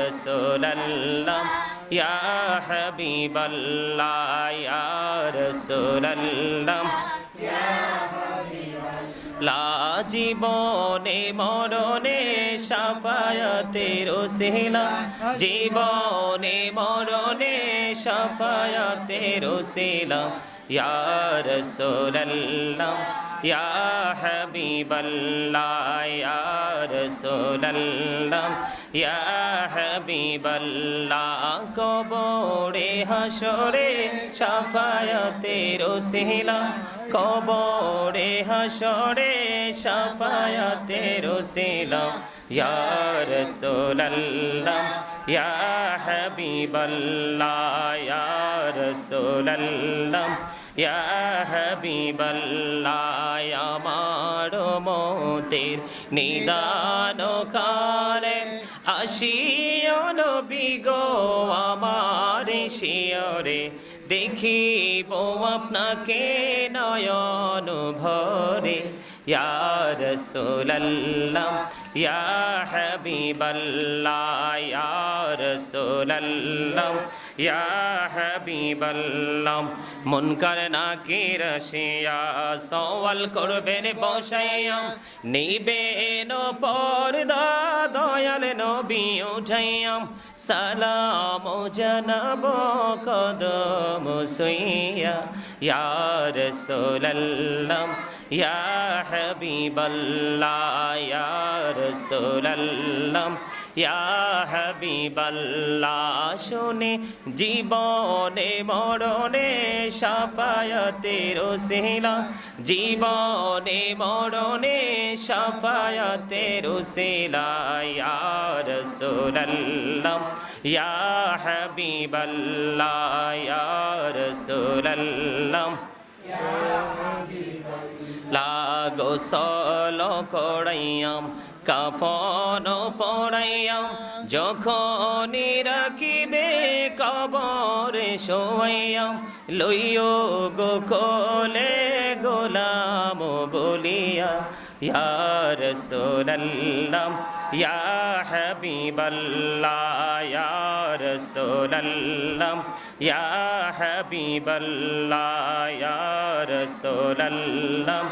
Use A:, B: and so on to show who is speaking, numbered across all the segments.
A: রসুল্লাহ ইয়া হাবিবাল্লাহ, ইয়া রসুল্লাহ লা জীবনে মরণে সাফায়াতের ওসিলা, জীবনে মরণে সাফায়াতের ওসিলা, ইয়া রাসূলুল্লাহ, ইয়া হাবিবাল্লাহ, ইয়া রাসূলুল্লাহ। হাবিবাল্লাহ, কবরে হাসরে সাফায়াতের ওসিলা কবরে হাসরে সাফায়াতের ওসিলা ইয়া রাসূলুল্লাহ, ইয়া হাবিবাল্লাহ, ইয়া রাসূলুল্লাহ, ইয়া হাবিবাল্লাহ, আমার মতের নিদান কালে আসিও নবী গো, আমার শিয়রে দেখিব আপনাকে নয়ন ভরে। ইয়া রাসূলুল্লাহ, ইয়া হাবিবাল্লাহ, ইয়া রাসূলুল্লাহ, ইয়া হাবিবাল্লাহ। মুনকার নাকির শিয়া সওয়াল করবেন বসাইয়া। নিবেন পর্দা, দয়াল নবী উঠাইয়া। সালাম জানাব কদম সুইয়া। ইয়া রাসূলুল্লাহ, ইয়া হাবিবাল্লাহ, ইয়া রাসূলুল্লাহ। হাবিবাল্লাহ, শুনে জীবনে মরণে সাফায়াতের ওসিলা। জীবনে মরণে সাফায়াতের ওসিলা, ইয়া রাসূলুল্লাহ, ইয়া হাবিবাল্লাহ, ইয়া রাসূলুল্লাহ। লাগো সল করাইয়াম কাফন পড়াইয়াম যখন রাখিবে কবরে শোয়াইয়াম লইও গো কোলে গোলাম বলিয়া, ইয়া রাসূলুল্লাহ, ইয়া হাবিবাল্লাহ, ইয়া রাসূলুল্লাহ, ইয়া হাবিবাল্লাহ, ইয়া রাসূলুল্লাহ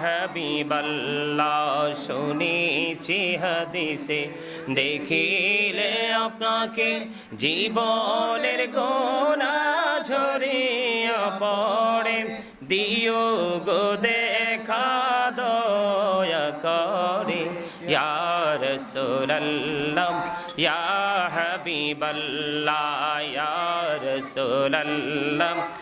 A: হাবিবাল্লাহ, শুনেছি হাদিসে। দেখিলে আপনাকে জীবনের গোনা ঝরিয়া পড়ে। দিও গো দেখা দয়া করে। ইয়া রাসূলুল্লাহ, ইয়া হাবিবাল্লাহ, ইয়া রাসূলুল্লাহ।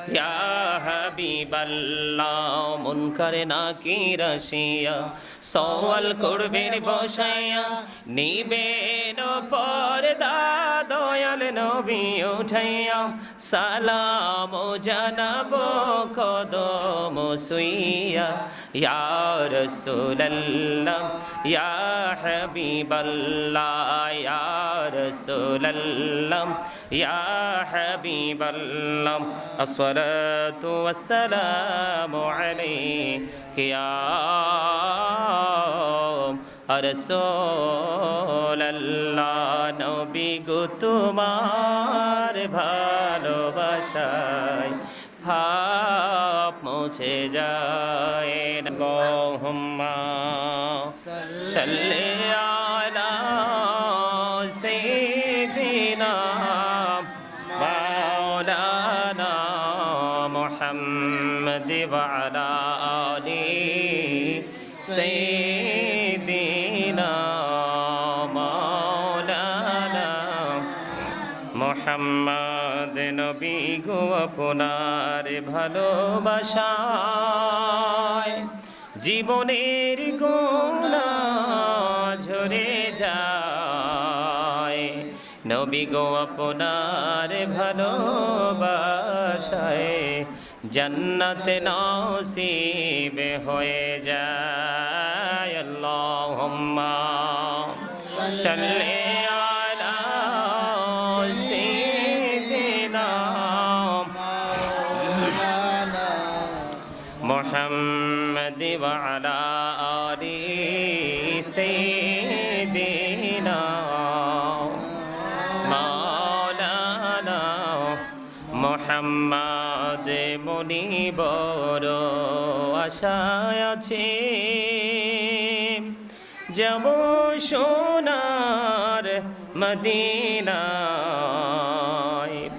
A: ইয়া হাবিবাল্লাহ, মুনকার নাকির আসিয়া সওয়াল করবেন বসাইয়া নিবেন পর্দা দয়াল নবী উঠাইয়া। সালাম জানাব কদম সুইয়া, ইয়া রাসূলুল্লাহ, ইয়া হাবিবাল্লাহ, ইয়া রাসূলুল্লাহ। ইয়া হাবিবাল্লাহ আসসালাতু ওয়াসসালামু আলাইকা ইয়া রসোল্লাহ নবী গো তোমার ভালোবাসায় ভাব মুছে যায় গহম্মা সাল্লি মোহাম্মদ নবী গো আপনার ভালোবাসায়, জীবনের গোনা ঝরে যায়। নবী গো আপনার ভালোবাসায় জন্নত নসিব হয়ে যায়। আল্লাহুম্মা সাল্লি মুহাম্মদ وعلى آل سيدنا مولانا মোহাম্মদ মনি বড় আশায় আছে যাব সোনার মদিনায়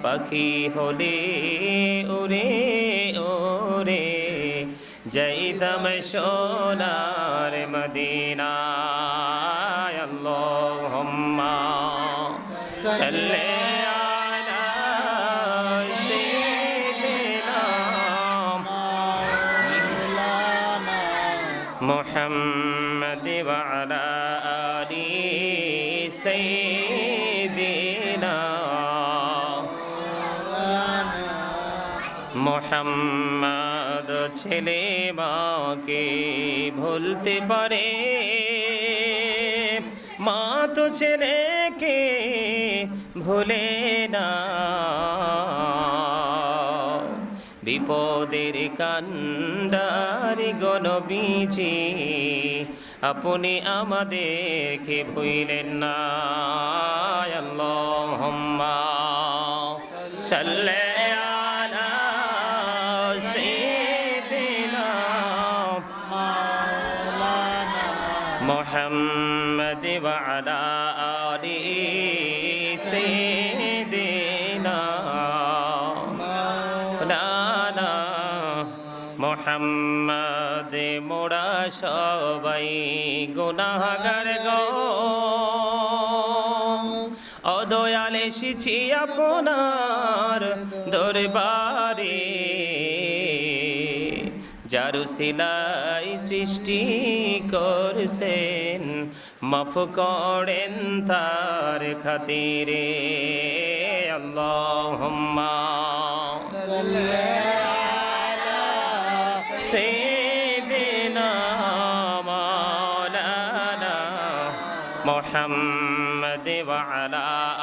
A: পাখি হলে ওরে ওরে যাইতাম সোনার মদিনায় আল্লাহুম্মা সাল্লি আলা সাইয়্যিদিনা মুহাম্মদ ওয়া ছেলে মাকে ভুলতে পারে। মা তো ছেলেকে ভুলে না। বিপদের কান্ডারি গণবীজি আপনি আমাদেরকে ভুইলেন না। আল্লাহুম্মা সাল্লি محمد وعلى آل سيدنا مولانا মোহাম্মদ মোরা সবাই গুনাহগার গো অদয়াল এসেছি আপনার দরবারে যার সিলাই সৃষ্টি করছেন মফ করেন তার খাতিরে। আল্লাহ মোহাম্মদ আলা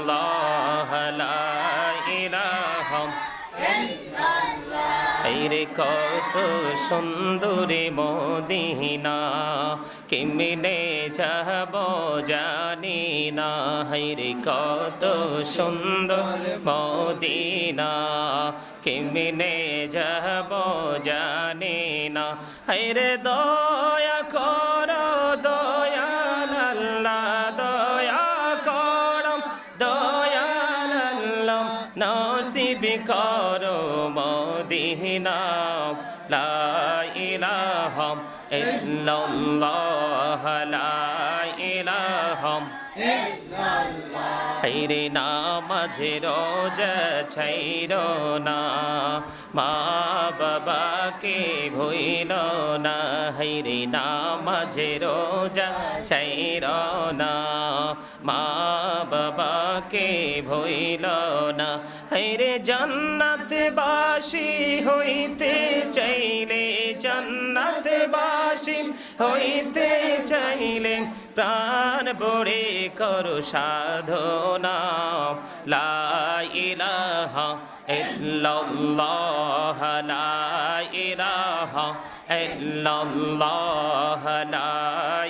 A: রে কত সুন্দরী মদিনা কিমিলে যাব জানি না। হাইরে কত সুন্দর মদিনা কিমিলে যাব জানি না। হাইরে দয়া ইলাহা ইল্লাল্লাহ লা ইলাহা হাইরে নামাজে রোজা ছাইর না। মা বাবাকে ভইল না, হাইরে নামাজে রোজা ছাইর না। মা বাবাকে ভইল না, হাইরে জান্নাত বাসি হইতে চাইলে জান্নাত বাসি হইতে চাইলে প্রাণ বড়ে করো সাধনা। লাইলাহ ইল্লাল্লাহ লাইলাহ ইল্লাল্লাহ লা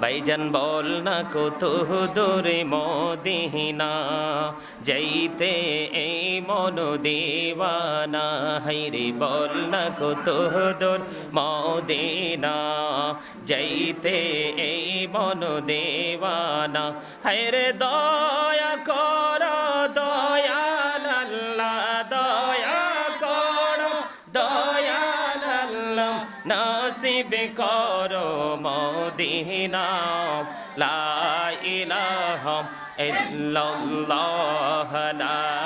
A: ভাইজান বল না কত দূরে মদিনা, যাইতে এই মন দেওয়ানা। হাইরে বল না কত দূর মদিনা, যাইতে এই মন দেওয়ানা। হাইরে দয়া কর নসিব করো মদিনা লা ইলাহা ইল্লাল্লাহ লা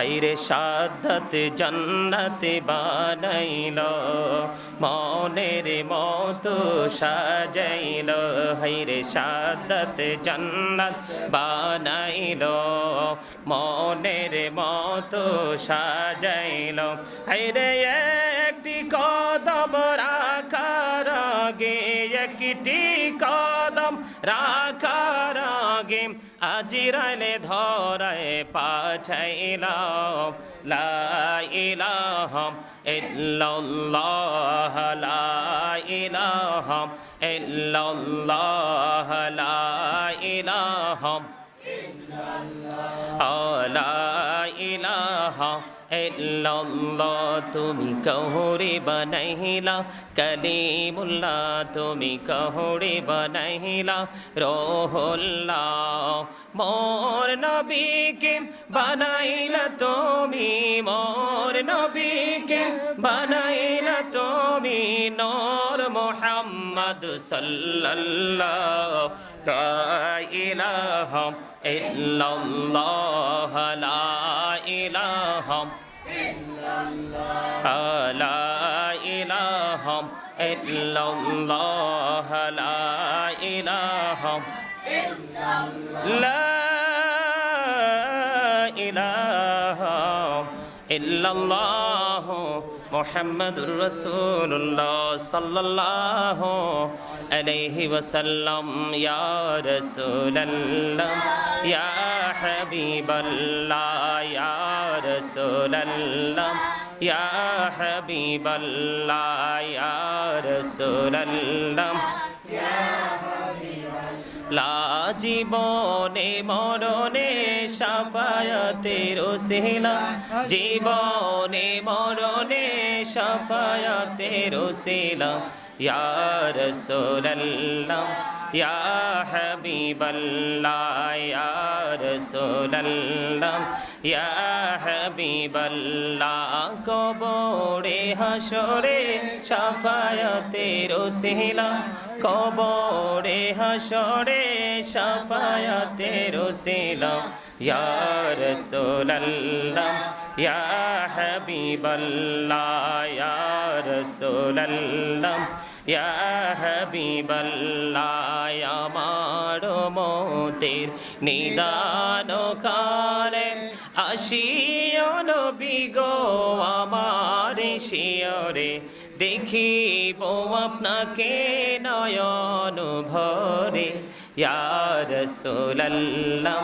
A: খাইরে সাদত জন্নত বানাইল, মনের মতো সাজাইল, হাইরে সাদত জন্নত বানাইল, মনের মতো সাজাইল। হাইরে একটি কদম রাখার আগে একটি কদম রাখার আগে আজিরাইলে ধরায় পাঠাইলাম লাইলাহম ইল্লাল্লাহ লাইলাহম ইল্লাল্লাহ লা ইল্লাল্লাহ, তুমি কহরে বানাইলা, কলিমুল্লাহ, তুমি কহরে বানাইলা, রোহুল্লাহ, মোর নবীকে বানাইলা তুমি, মোর নবীকে বানাইলা তুমি, নূর মুহাম্মদ সাল্লাল্লাহ লা ইল্লাল্লাহ, লা ইলাহা লা ইলাহা ইল্লাল্লাহ লা ইলাহা লা ইলাহম। ইল্লাল্লাহ মুহাম্মাদুর রাসূলুল্লাহ সাল্লাল্লাহু আলাইহি ওয়াসাল্লাম ইয়া রাসূলাল্লাহ ইয়া হাবিবাল্লাহ ইয়া রাসূলাল্লাহ ইয়া হাবিবাল্লাহ মরণে সাফায়াতের ওসিলা জীবনে মরণে সাফায়াতের ওসিলা ইয়া রাসূলুল্লাহ ইয়া হাবিবাল্লাহ ইয়া রাসূলুল্লাহ। ইয়া হাবিবাল্লাহ, কবরে হাসরে সাফায়াতের ওসিলা কবরে হাসরে সাফায়াতের ওসিলা ইয়া রাসূলুল্লাহ, ইয়া হাবিবাল্লাহ, ইয়া রাসূলুল্লাহ, ইয়া হাবিবাল্লাহ আমার মতের নিদান কালে আসিও নবী গো, আমার শিয়রে দেখিব আপনাকে নয়ন ভরে। ইয়া রাসূলুল্লাহ,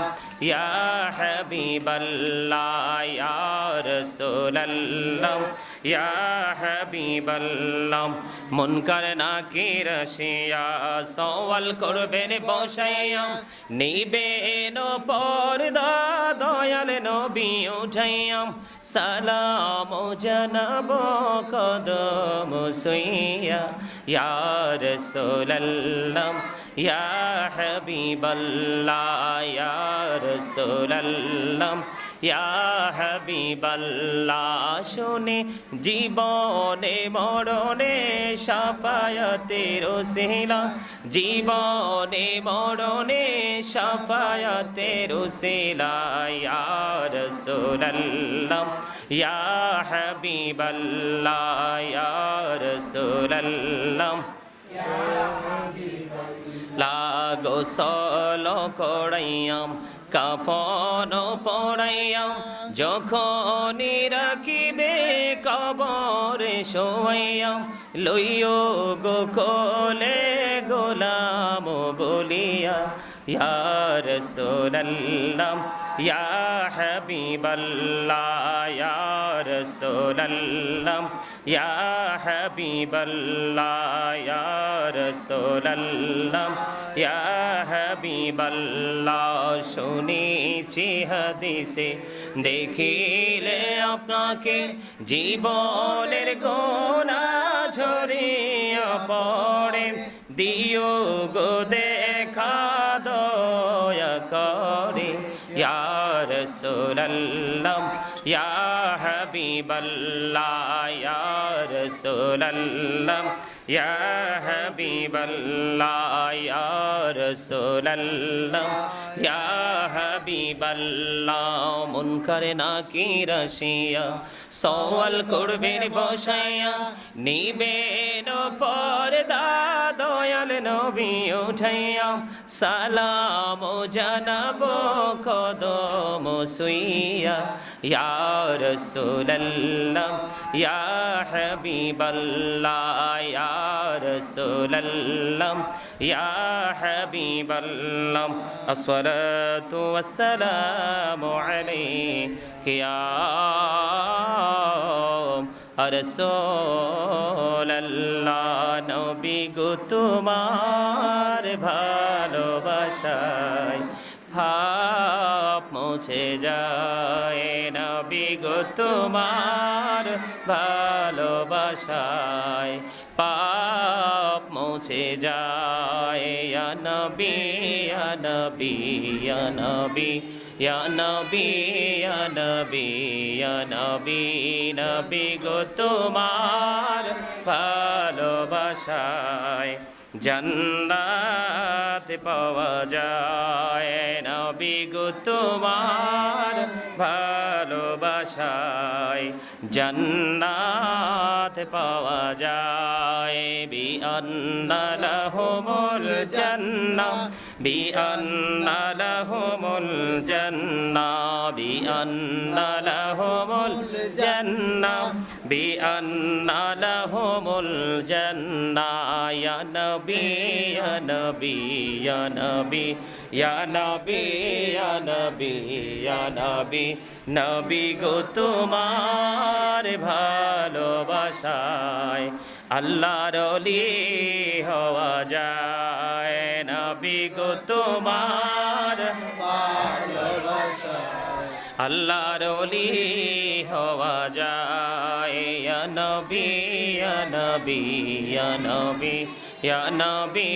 A: ইয়া হাবিবাল্লাহ, ইয়া রাসূলুল্লাহ, ইয়া হাবিবাল্লাহ। মুনকার নাকির শিয়া সওয়াল করবেন বসাইয়া। নিবেন পর্দা দয়াল নবী উঠাইয়া। সালাম জানাব কদম সুইয়া। ইয়া রাসূলুল্লাহ, ইয়া হাবিবাল্লাহ, ইয়া রাসূলুল্লাহ। হাবিবাল্লাহ, শুনে জীবনে মরণে সাফায়াতের ওসিলা জীবনে মরণে সাফায়াতের ইয়া রাসূলুল্লাহ, ইয়া হাবিবাল্লাহ, ইয়া রাসূলুল্লাহ। লাগো সল করাইয়াম কাফন পড়াইয়াম যখন রাখিবে কবরে শোয়াইয়াম লইও গো কোলে গোলাম বলিয়া, ইয়া রাসূলুল্লাহ, ইয়া হাবিবাল্লাহ ইয়া রাসূলাল্লাহ ইয়া হাবিবাল্লাহ ইয়া রাসূলাল্লাহ ইয়া হাবিবাল্লাহ শুনেছি হাদিসে। দেখিলে আপনাকে জীবনের গোনা ঝরিয়া পড়ে। দিও গো দেখা দয়া করে। ইয়া রাসূলাল্লাহ ইয়া হাবিবাল্লাহ ইয়া রাসূলাল্লাহ ইয়া হাবিবাল্লাহ ইয়া রাসূলাল্লাহ ইয়া হাবিবাল্লাহ মুনকার নাকির আসিয়া সওয়াল করবেন বসাইয়া নিবেন পর্দা দয়াল নবী উঠাইয়া সালাম জানাব ইয়া রাসূলাল্লাহ, ইয়া হাবিবাল্লাহ, ইয়া রাসূলাল্লাহ, ইয়া হাবিবাল্লাহ, আসসালাতু ওয়াসসালামু আলাইকা ইয়া রসোল্লাহ নবী গো তোমার ভালোবাসায় ভাব মুছে যায় নবী গো তোমার ভালোবাসায়। পাপ মুছে যায় নবী নবী নবী নবী নবী নবী নবী গো তোমার ভালোবাসায়। জান্নাত পাওয়া যায়। নবী গো, তোমার ভালোবাসায় জান্নাত পাওয়া যায়। বি আন্নালাহুমুল জান্নাহ বি আন্নালাহুমুল জান্নাহ বি আন্নালাহুমুল জান্নাহ। বি আন্নালাহুমুল জান্নাহ ইয়া নবী ইয়া নবী ইয়া নবী ইয়া নবী ইয়া নবী ইয়া নবী নবী গো তোমার ভালোবাসায়, আল্লাহর হওয়া যায়। নবী গো তোমার আল্লাহর অলি হওয়া যায়। নবী নবী নবী নবী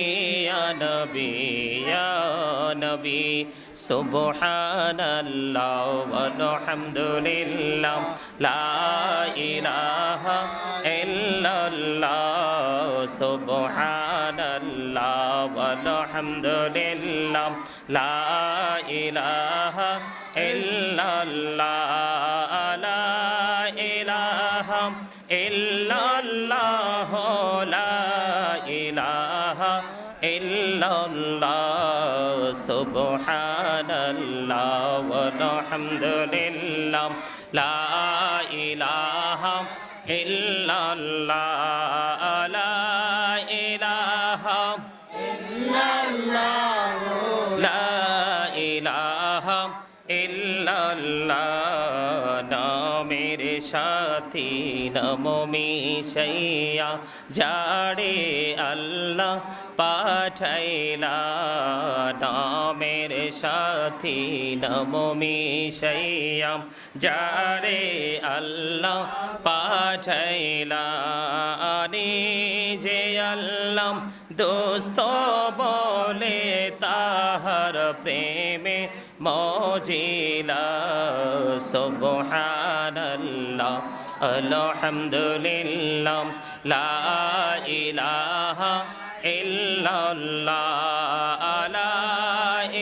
A: নবী নবী। সুবহানাল্লাহ ওয়ালহামদুলিল্লাহ লা ইলাহা ইল্লাল্লাহ। সুবহানাল্লাহ ওয়ালহামদুলিল্লাহ লা ইলাহা ইল্লাল্লাহ লা ইলাহা ইল্লাল্লাহ লা ইলাহা ইল্লাল্লাহ সুবহানাল্লাহ ওয়ালহামদুলিল্লাহ লা ইলাহা ইল্লাল্লাহ লা সাথী নমো মিশাইয়া যারে আল্লাহ পাঠাইলা নামের সাথী নমো মিশাইয়া যারে আল্লাহ পাঠাইলা যে আল্লাহ দোস্ত বলে তাহার প্রেমে মজিলা, সুবহানাল্লাহ। আলহামদুলিল্লাহ, লা ইলাহা ইল্লাল্লাহ, লা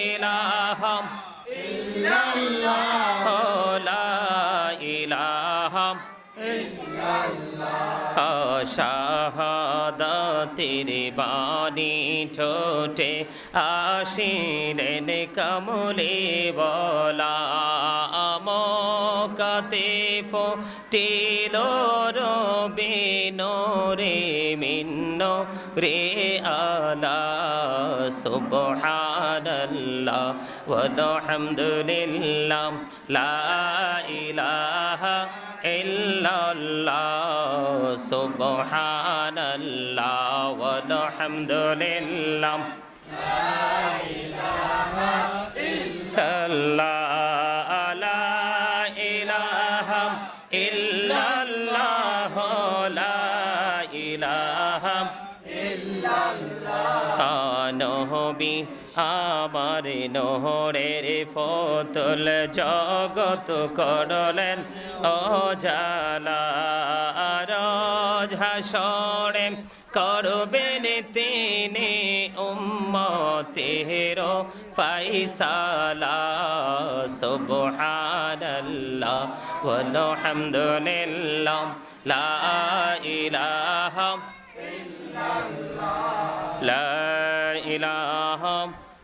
A: ইলাহা ইল্লাল্লাহ, লা ইলাহা শাহাদাতের বাণী ঠোঁটে আসিলেন কমলে বলা রে ফোটিল রবিন রে মিন্ন রে আলা সুবহানাল্লাহ ওয়ালহামদুলিল্লাহ লা ইলাহা ইল্লাল্লাহ সুবহানাল্লাহ ওয়ালহামদুলিল্লাহ আমার নহরের ফতল জগত করলেন অজালার ঝাসনে করবেন তিনি উম্মতের ফাইসালা সুবহানাল্লাহ ওয়াল হামদুলিল্লাহ, লা ইলাহা ইল্লাল্লাহ, লা ইলাহা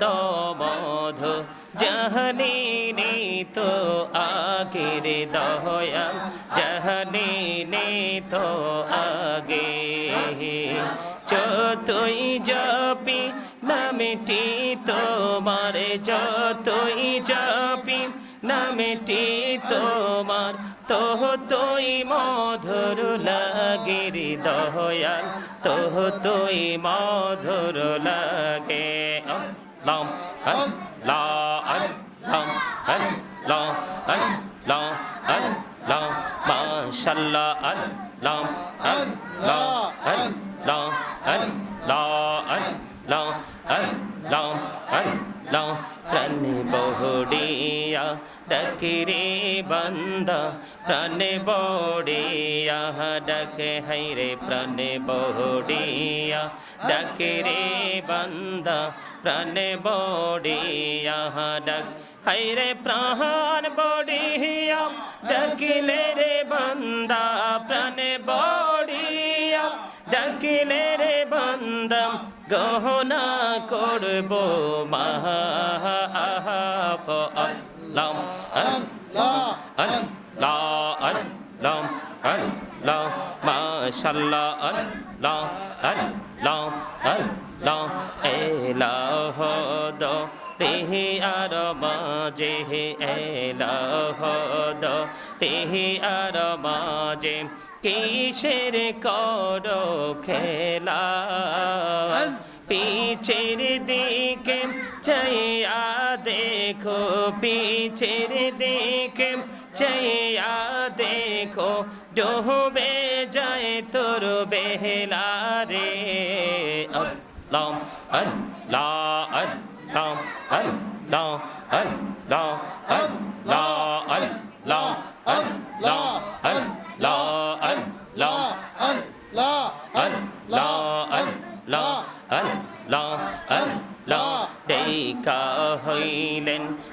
A: তো মধু জহনি তো আগের দয়াল, জহনি তো আগে। যতই জপি নামটি তোমার, যতই জপি নামটি তোমার তোহ তোই মধুর লাগে রে দয়াল তোহ তোই মধুর লাগে। 那，哎。প্রাণে বড়িয়া ডকে হাইরে প্রাণে বহুড়িয়া ডকিরে বন্দা, প্রাণে বড়িয়া ডক হাইরে প্রাণ বড়িয়া ডকিলে রে বন্দা, প্রাণে বড়িয়া ডাকিলে রে বান্দম গহনা করব মাহাফ আল্লাহ আল্লাহ আল্লাহ আল্লাহ আল্লাহ মাশাল্লাহ আল্লাহ আল্লাহ আল্লাহ, এলাহ দো তেহি আর মাঝে, এলাহ দো তেহি আর মাঝে, কিসের কর খেলা? পিছের দিকে চাইয়া দেখো, পিছের দিকে চাইয়া দেখো ডোবে যায় তোর বেহলা রে আল্লাহ আল্লাহ আল্লাহ আল্লাহ আল্লাহ আল্লাহ আল্লাহ আল্লাহ আল্লাহ আল্লাহ আল্লাহ আল্লাহ আল্লাহ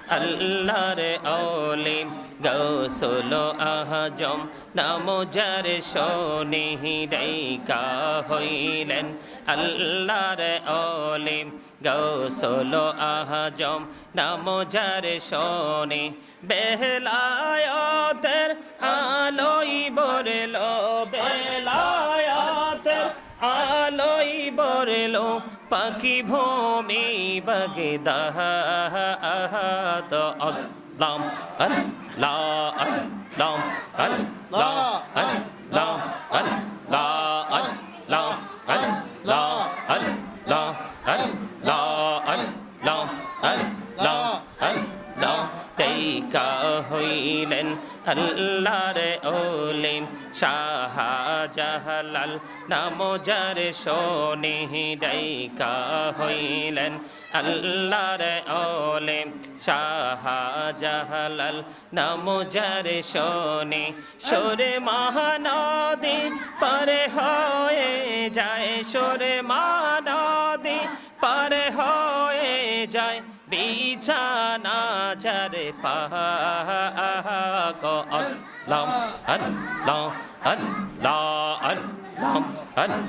A: আল্লাহ অলিম গৌসল আহজম নাম যার শোনে দেখা হইলেন আল্লাহর অলিম গৌসল আহজম নাম যার শোনে বেলায়তের আলোই বরল বেলায়তের আলোই বরল পাখি ভূমি বগদাহ তো আল্লাহ la al lam al la al lam al la al lam al la al lam al la al lam al la al lam তেইকা হইলেন আল্লাহর ওলিম শাহজাহালাল নাম যার সোনে ডাইকা হইলেন আল্লাহর ওলে শাহজাহালাল নাম যার শোনে। সোরে মহানদী পরে হয়ে যায়, সোরে মহানদী পরে হয়ে যায়। বিছানা চারে আল্লাহ আল্লাহ আল্লাহ আল্লাহ আল্লাহ আল্লাহ।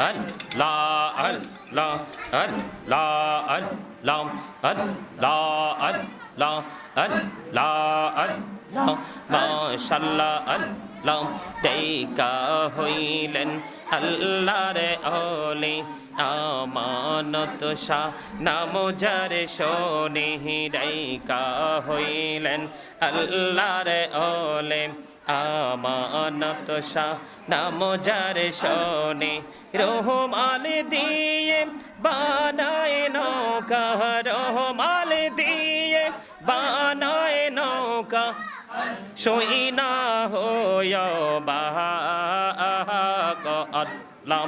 A: আল্লাহ আল্লাহ আল্লাহ আল্লাহ আল্লাহ আল্লাহ আল্লাহ আল্লাহ আল্লাহ মাশাল্লাহ আল্লাহ দেকা হইলেন আল্লাহর ওলে আমানত শাহ নাম যার শোনে ডাইকা হইলেন আল্লাহর ওলে আমানত শাহ নাম যার শোনে, রহমাল দিয়ে বানায় নৌকা, রহমাল দিয়ে বানায় নৌকা। সই না হয় বাহাক আল্লাহ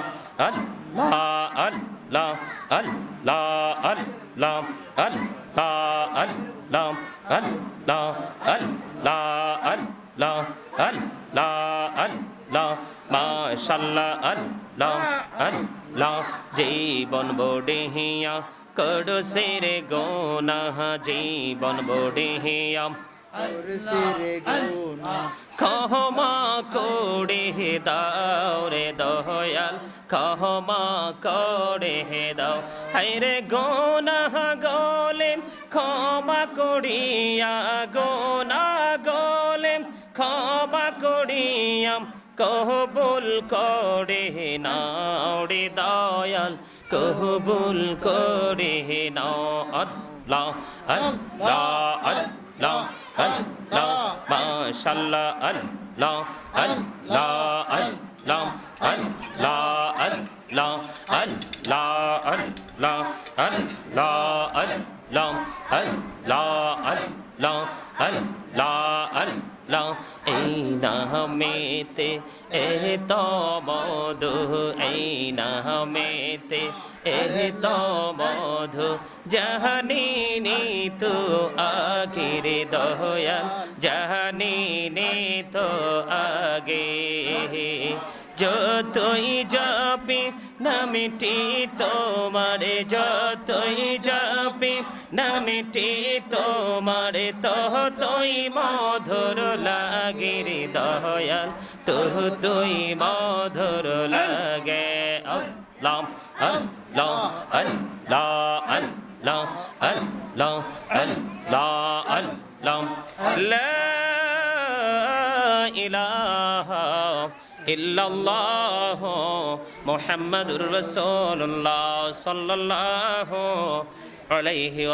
A: আল্লাহ আল্লাহ আল্লাহ আল্লাহ আল্লাহ আল্লাহ আল্লাহ আল্লাহ আল্লাহ আল্লাহ মাশাল্লাহ আল্লাহ আল্লাহ, জীবন বড়িয়া, করো সেরে গোনা জীবন বড়িয়া। ক্ষমা করে দাও রে দয়াল ক্ষমা করে দাও। হাইরে গোনা গোলে ক্ষমা করিয়া গোনা গোলে ক্ষমা কহবুল করে নাও রে দয়াল কহবুল করে নাও আল্লাহ আল্লাহ আল্লাহ আল্লাহ মাশাল্লাহ আল্লাহ আল্লাহ আল্লাহ আল্লাহ আল্লাহ আল্লাহ আল্লাহ আল্লাহ আল্লাহ আল্লাহ আল্লাহ আল্লাহ আল্লাহ এই নামেতে, এ তো মধু, এই নামেতে, এ তো মধু। জাহানিনি তো আখিরে দয়াল, জাহানিনি তো আগে। যতই যাবি নামিটি তোমারে যতই যাবি নামটি তোমার তহ তুই মধুর লাগিরি দয়াল, তহ তুই মধুর লাগে। লম অল লম অল লা ইলাহা ইল্লাল্লাহ মুহাম্মাদুর রাসূলুল্লাহ সাল্লাল্লাহু আলাইহি